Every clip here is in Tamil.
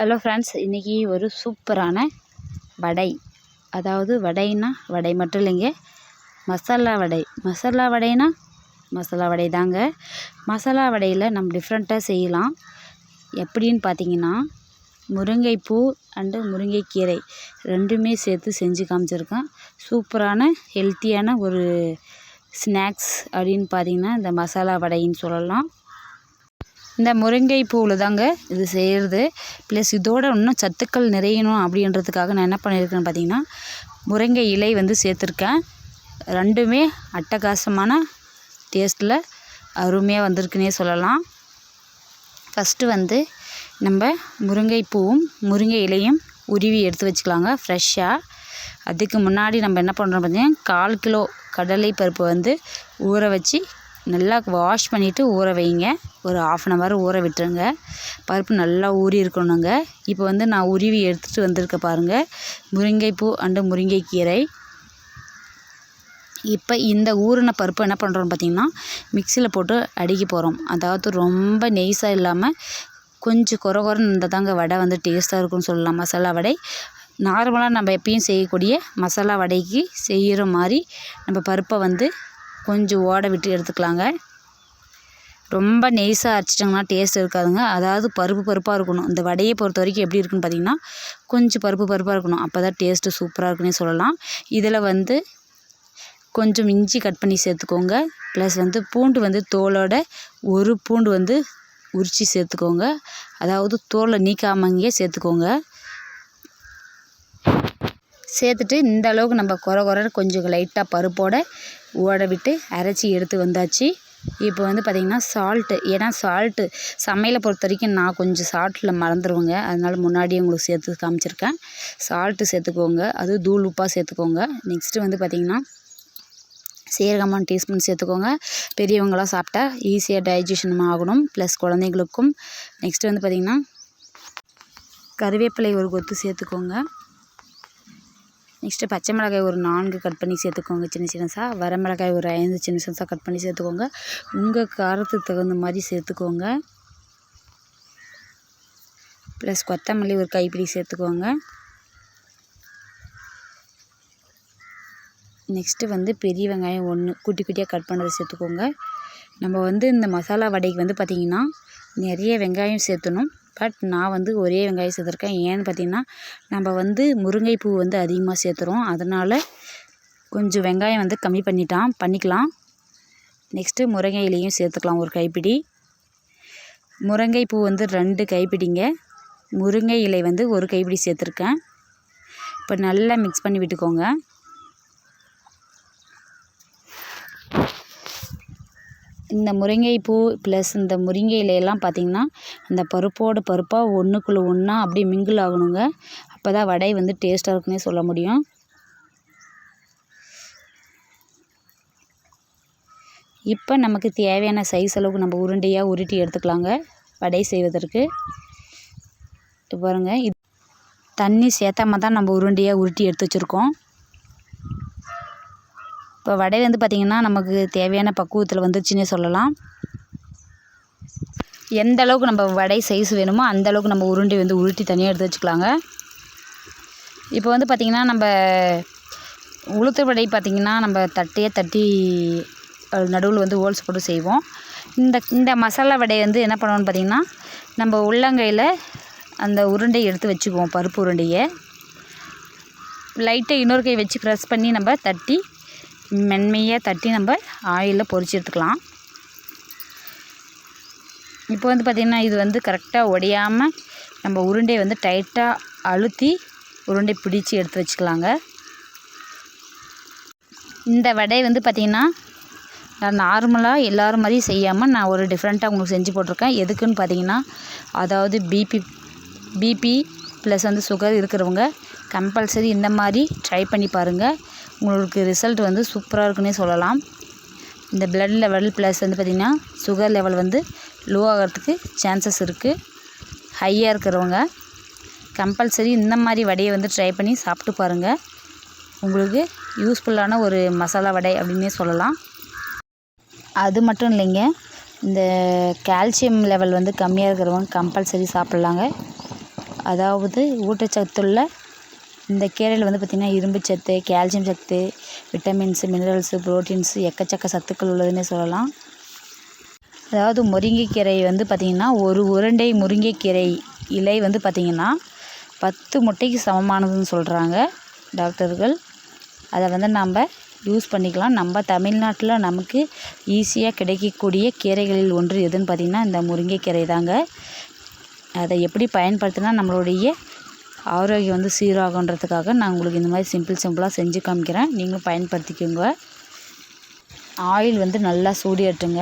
ஹலோ ஃப்ரெண்ட்ஸ் இன்றைக்கி ஒரு சூப்பரான வடை. அதாவது வடைன்னா வடை மட்டும் இல்லைங்க மசாலா வடை. மசாலா வடைனா மசாலா வடை தாங்க. மசாலா வடையில் நம்ம டிஃப்ரெண்ட்டாக செய்யலாம். எப்படின்னு பார்த்தீங்கன்னா முருங்கைப்பூ அண்டு முருங்கைக்கீரை ரெண்டுமே சேர்த்து செஞ்சு காமிச்சிருக்கேன். சூப்பரான ஹெல்த்தியான ஒரு ஸ்நாக்ஸ் அப்படின்னு பார்த்தீங்கன்னா இந்த மசாலா வடைன்னு சொல்லலாம். இந்த முருங்கை பூவில் தாங்க இது செய்கிறது ப்ளஸ் இதோட இன்னும் சத்துக்கள் நிறையணும் அப்படின்றதுக்காக நான் என்ன பண்ணியிருக்கேன்னு பார்த்தீங்கன்னா முருங்கை இலை வந்து சேர்த்துருக்கேன். ரெண்டுமே அட்டகாசமான டேஸ்ட்டில் அருமையாக வந்திருக்குன்னே சொல்லலாம். ஃபஸ்ட்டு வந்து நம்ம முருங்கை பூவும் முருங்கை இலையும் உருவி எடுத்து வச்சுக்கலாங்க ஃப்ரெஷ்ஷாக அதுக்கு முன்னாடி நம்ம என்ன பண்ணுறோம் பார்த்தீங்கன்னா கால் கிலோ கடலை பருப்பு வந்து ஊற வச்சு நல்லா வாஷ் பண்ணிவிட்டு ஊற வைங்க. ஒரு ஆஃப் அன் ஹவர் ஊற விட்டுருங்க. பருப்பு நல்லா ஊறி இருக்கணுங்க. இப்போ வந்து நான் உருவி எடுத்துகிட்டு வந்திருக்க பாருங்கள் முருங்கைப்பூ அண்டு முருங்கைக்கீரை இப்போ இந்த ஊறின பருப்பு என்ன பண்ணுறோம் பார்த்திங்கன்னா மிக்சியில் போட்டு அடிக்க போகிறோம் அதாவது ரொம்ப நெய்ஸாக இல்லாமல் கொஞ்சம் குறை குறைன்னு இருந்தால் தாங்க வடை வந்து டேஸ்ட்டாக இருக்கும்னு சொல்லலாம். மசாலா வடை. நார்மலாக நம்ம எப்பயும் செய்யக்கூடிய மசாலா வடைக்கு செய்கிற மாதிரி நம்ம பருப்பை வந்து கொஞ்சம் ஓட விட்டு எடுத்துக்கலாங்க. ரொம்ப நெய்ஸாக அரைச்சிட்டோம்னா டேஸ்ட் இருக்காதுங்க. அதாவது பருப்பு பருப்பாக இருக்கணும். இந்த வடையை பொறுத்த வரைக்கும் எப்படி இருக்குன்னு பார்த்தீங்கன்னா கொஞ்சம் பருப்பு பருப்பாக இருக்கணும். அப்போ தான் டேஸ்ட்டு சூப்பராக இருக்குன்னே சொல்லலாம். இதில் வந்து கொஞ்சம் இஞ்சி கட் பண்ணி சேர்த்துக்கோங்க. ப்ளஸ் வந்து பூண்டு வந்து தோலோட ஒரு பூண்டு வந்து உரித்து சேர்த்துக்கோங்க. அதாவது தோலை நீக்காமங்கே சேர்த்துக்கோங்க. சேர்த்துட்டு இந்த அளவுக்கு நம்ம குறை குறை கொஞ்சம் லைட்டாக பருப்போடு ஓட விட்டு அரைச்சி எடுத்து வந்தாச்சு. இப்போ வந்து பார்த்திங்கன்னா சால்ட்டு ஏன்னா சால்ட்டு சமையலை பொறுத்த வரைக்கும் நான் கொஞ்சம் சால்ட்டில் மறந்துடுவேங்க அதனால் முன்னாடியே உங்களுக்கு சேர்த்து காமிச்சிருக்கேன். சால்ட்டு சேர்த்துக்கோங்க. அது தூள் உப்பாக சேர்த்துக்கோங்க. நெக்ஸ்ட்டு வந்து பார்த்திங்கன்னா சீரகமான டீஸ்பூன் சேர்த்துக்கோங்க. பெரியவங்களாம் சாப்பிட்டா ஈஸியாக டைஜஷனும் ஆகணும். ப்ளஸ் குழந்தைங்களுக்கும் நெக்ஸ்ட்டு வந்து பார்த்திங்கன்னா கருவேப்பிலை ஒரு கொத்து சேர்த்துக்கோங்க. நெக்ஸ்ட்டு பச்சை மிளகாய் ஒரு நான்கு கட் பண்ணி சேர்த்துக்கோங்க சின்ன சின்னசாக வர மிளகாய் ஒரு ஐந்து சின்ன சின்னசாக கட் பண்ணி சேர்த்துக்கோங்க. உங்கள் காரத்துக்கு தகுந்த மாதிரி சேர்த்துக்கோங்க. ப்ளஸ் கொத்தமல்லி ஒரு கைப்பிடி சேர்த்துக்கோங்க. நெக்ஸ்ட்டு வந்து பெரிய வெங்காயம் ஒன்று குட்டி குட்டியாக கட் பண்ணதை சேர்த்துக்கோங்க. நம்ம வந்து இந்த மசாலா வடைக்கு வந்து பார்த்திங்கன்னா நிறைய வெங்காயம் சேர்த்தணும். பட் நான் வந்து ஒரே வெங்காயம் சேர்த்துருக்கேன். ஏன்னு பார்த்தீங்கன்னா நம்ம வந்து முருங்கைப்பூ வந்து அதிகமாக சேர்த்துறோம். அதனால் கொஞ்சம் வெங்காயம் வந்து கம்மி பண்ணிட்டான். பண்ணிக்கலாம். நெக்ஸ்ட்டு முருங்கை இலையும் சேர்த்துக்கலாம் ஒரு கைப்பிடி. முருங்கை பூ வந்து ரெண்டு கைப்பிடிங்க. முருங்கை இலை வந்து ஒரு கைப்பிடி சேர்த்துருக்கேன். இப்போ நல்லா மிக்ஸ் பண்ணி விட்டுக்கோங்க. இந்த முருங்கை பூ ப்ளஸ் இந்த முருங்கை இலையெல்லாம் பார்த்திங்கன்னா இந்த பருப்போடு பருப்பாக ஒன்றுக்குள்ளே ஒன்றா அப்படியே மிங்கிள் ஆகணுங்க. அப்போ தான் வடை வந்து டேஸ்ட்டாக இருக்குன்னே சொல்ல முடியும். இப்போ நமக்கு தேவையான சைஸ் அளவுக்கு நம்ம உருண்டையாக உருட்டி எடுத்துக்கலாங்க வடை செய்வதற்கு. பாருங்கள் இது தண்ணி சேர்த்தாம தான் நம்ம உருண்டையாக உருட்டி எடுத்து வச்சுருக்கோம். இப்போ வடை வந்து பார்த்திங்கன்னா நமக்கு தேவையான பக்குவத்தில் வந்துருச்சுன்னே சொல்லலாம். எந்த அளவுக்கு நம்ம வடை சைஸ் வேணுமோ அந்த அளவுக்கு நம்ம உருண்டை வந்து உருட்டி தனியாக எடுத்து வச்சுக்கலாங்க. இப்போ வந்து பார்த்திங்கன்னா நம்ம உளுத்த வடை பார்த்திங்கன்னா நம்ம தட்டையே தட்டி நடுவில் வந்து ஹோல்ஸ் போட்டு செய்வோம். இந்த இந்த மசாலா வடையை வந்து என்ன பண்ணுவோம்னு பார்த்திங்கன்னா நம்ம உள்ளங்கையில் அந்த உருண்டையை எடுத்து வச்சுக்குவோம் பருப்பு உருண்டையை. லைட்டாக இன்னொரு கை வச்சு ப்ரெஸ் பண்ணி நம்ம தட்டி மென்மையாக தட்டி நம்ம ஆயிலில் பொறிச்சு எடுத்துக்கலாம். இப்போ வந்து பார்த்திங்கன்னா இது வந்து கரெக்டாக உடையாமல் நம்ம உருண்டையை வந்து டைட்டாக அழுத்தி உருண்டை பிடிச்சி எடுத்து வச்சுக்கலாங்க. இந்த வடை வந்து பார்த்திங்கன்னா நான் நார்மலாக எல்லோரும் மாதிரியும் செய்யாமல் நான் ஒரு டிஃப்ரெண்ட்டாக உங்களுக்கு செஞ்சு போட்டிருக்கேன். எதுக்குன்னு பார்த்தீங்கன்னா அதாவது பிபி பிபி ப்ளஸ் வந்து சுகர் இருக்கிறவங்க கம்பல்சரி இந்த மாதிரி ட்ரை பண்ணி பாருங்கள் உங்களுக்கு ரிசல்ட் வந்து சூப்பராக இருக்குன்னே சொல்லலாம். இந்த பிளட் லெவல் ப்ளஸ் வந்து பார்த்திங்கன்னா சுகர் லெவல் வந்து லோ ஆகிறதுக்கு சான்சஸ் இருக்குது ஹையாக இருக்கிறவங்க கம்பல்சரி இந்த மாதிரி வடையை வந்து ட்ரை பண்ணி சாப்பிட்டு பாருங்கள் உங்களுக்கு யூஸ்ஃபுல்லான ஒரு மசாலா வடை அப்படின்னே சொல்லலாம். அது மட்டும் இல்லைங்க இந்த கால்சியம் லெவல் வந்து கம்மியாக இருக்கிறவங்க கம்பல்சரி சாப்பிட்லாங்க. அதாவது ஊட்டச்சத்துள்ள இந்த கீரையில் வந்து பார்த்திங்கன்னா இரும்பு சத்து கால்சியம் சத்து விட்டமின்ஸு மினரல்ஸு ப்ரோட்டீன்ஸு எக்கச்சக்க சத்துக்கள் உள்ளதுன்னே சொல்லலாம். அதாவது முருங்கைக்கீரை வந்து பார்த்திங்கன்னா ஒரு உருண்டை முருங்கைக்கீரை இலை வந்து பார்த்திங்கன்னா பத்து முட்டைக்கு சமமானதுன்னு சொல்கிறாங்க டாக்டர்கள். அதை வந்து நம்ம யூஸ் பண்ணிக்கலாம். நம்ம தமிழ்நாட்டில் நமக்கு ஈஸியாக கிடைக்கக்கூடிய கீரைகளில் ஒன்று எதுன்னு பார்த்திங்கன்னா இந்த முருங்கைக்கீரை தாங்க. அதை எப்படி பயன்படுத்தினா நம்மளுடைய ஆரோக்கியம் வந்து சீராகுன்றதுக்காக நான் உங்களுக்கு இந்த மாதிரி சிம்பிள் சிம்பிளாக செஞ்சு காமிக்கிறேன். நீங்களும் பயன்படுத்திக்கோங்க. ஆயில் வந்து நல்லா சூடியட்டுங்க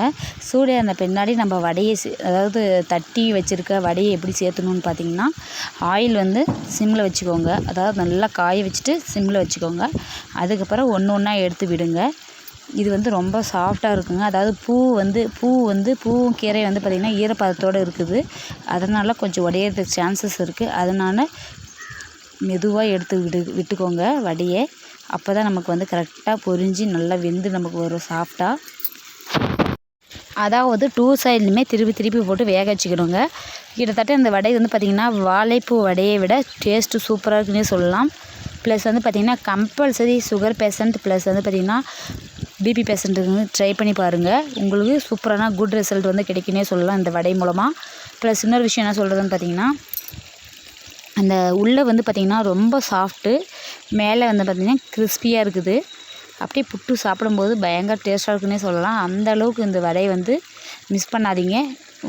சூடியான பின்னாடி நம்ம வடையை சே- அதாவது தட்டி வச்சுருக்க வடையை எப்படி சேர்த்தணும்னு பார்த்தீங்கன்னா ஆயில் வந்து சிம்மில் வச்சுக்கோங்க. அதாவது நல்லா காய வச்சுட்டு சிம்மில் வச்சுக்கோங்க. அதுக்கப்புறம் ஒன்று ஒன்றா எடுத்து விடுங்க. இது வந்து ரொம்ப சாஃப்டாக இருக்குங்க. அதாவது பூ வந்து பூ வந்து பூவும் கீரை வந்து பார்த்திங்கன்னா ஈரப்பதத்தோடு இருக்குது. அதனால் கொஞ்சம் உடையிறதுக்கு சான்சஸ் இருக்குது அதனால் மெதுவாக எடுத்து விடு விட்டுக்கோங்க வடையை. அப்போ தான் நமக்கு வந்து கரெக்டாக பொரிஞ்சு நல்லா வெந்து நமக்கு வரும் சாஃப்டாக அதாவது டூ சைட்லையுமே திருப்பி திருப்பி போட்டு வேக வச்சுக்கணுங்க கிட்டத்தட்ட இந்த வடை வந்து பார்த்திங்கன்னா வாழைப்பூ வடையை விட டேஸ்ட்டு சூப்பராக இருக்குன்னே சொல்லலாம். ப்ளஸ் வந்து பார்த்திங்கன்னா கம்பல்சரி சுகர் பேஷண்ட் ப்ளஸ் வந்து பார்த்திங்கன்னா பிபி பேஷண்ட்டுக்கு வந்து ட்ரை பண்ணி பாருங்கள் உங்களுக்கு சூப்பரான குட் ரிசல்ட் வந்து கிடைக்குன்னே சொல்லலாம் இந்த வடை மூலமாக ப்ளஸ் இன்னொரு விஷயம் என்ன சொல்கிறதுன்னு பார்த்திங்கன்னா அந்த உள்ளே வந்து பார்த்திங்கன்னா ரொம்ப சாஃப்ட்டு மேலே வந்து பார்த்திங்கன்னா கிறிஸ்பியாக இருக்குது. அப்படியே புட்டு சாப்பிடும்போது பயங்கர டேஸ்ட்டாக இருக்குன்னே சொல்லலாம். அந்த அளவுக்கு இந்த வடையை வந்து மிஸ் பண்ணாதீங்க.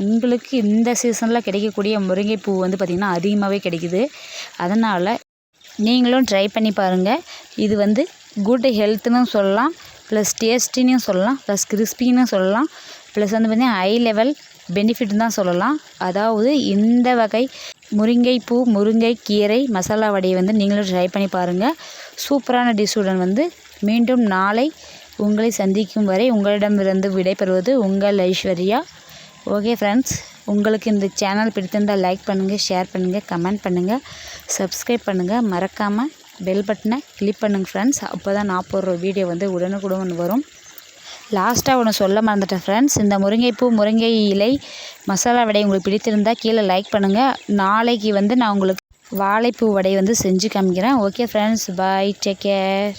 உங்களுக்கு இந்த சீசனில் கிடைக்கக்கூடிய முருங்கைப்பூ வந்து பார்த்திங்கன்னா அதிகமாகவே கிடைக்குது. அதனால் நீங்களும் ட்ரை பண்ணி பாருங்கள் இது வந்து குட் ஹெல்த்துன்னு சொல்லலாம் ப்ளஸ் டேஸ்டின்னு சொல்லலாம் ப்ளஸ் கிறிஸ்பின்னு சொல்லலாம். ப்ளஸ் வந்து பார்த்திங்கன்னா ஹை லெவல் பெனிஃபிட்னு தான் சொல்லலாம். அதாவது இந்த வகை முருங்கைப்பூ கீரை மசாலா வடையை வந்து நீங்களும் ட்ரை பண்ணி பாருங்கள் சூப்பரான டிஷ்ஷுடன் வந்து மீண்டும் நாளை உங்களை சந்திக்கும் வரை உங்களிடமிருந்து விடைபெறுவது உங்கள் ஐஸ்வர்யா. ஓகே ஃப்ரெண்ட்ஸ் உங்களுக்கு இந்த சேனல் பிடித்திருந்தால் லைக் பண்ணுங்கள் ஷேர் பண்ணுங்கள் கமெண்ட் பண்ணுங்கள் சப்ஸ்கிரைப் பண்ணுங்கள் மறக்காமல் பெல் பட்டனை கிளிக் பண்ணுங்கள் ஃப்ரெண்ட்ஸ் அப்போ தான் நான் போடுற வீடியோ வந்து உடனுக்குடன் வரும். லாஸ்ட்டாக ஒன்று சொல்ல மறந்துட்டேன் ஃப்ரெண்ட்ஸ் இந்த முருங்கைப்பூ முருங்கை இலை மசாலா வடை உங்களுக்கு பிடித்திருந்தா கீழே லைக் பண்ணுங்கள் நாளைக்கு வந்து நான் உங்களுக்கு வாழைப்பூ வடை வந்து செஞ்சு காமிக்கிறேன். Okay friends bye take care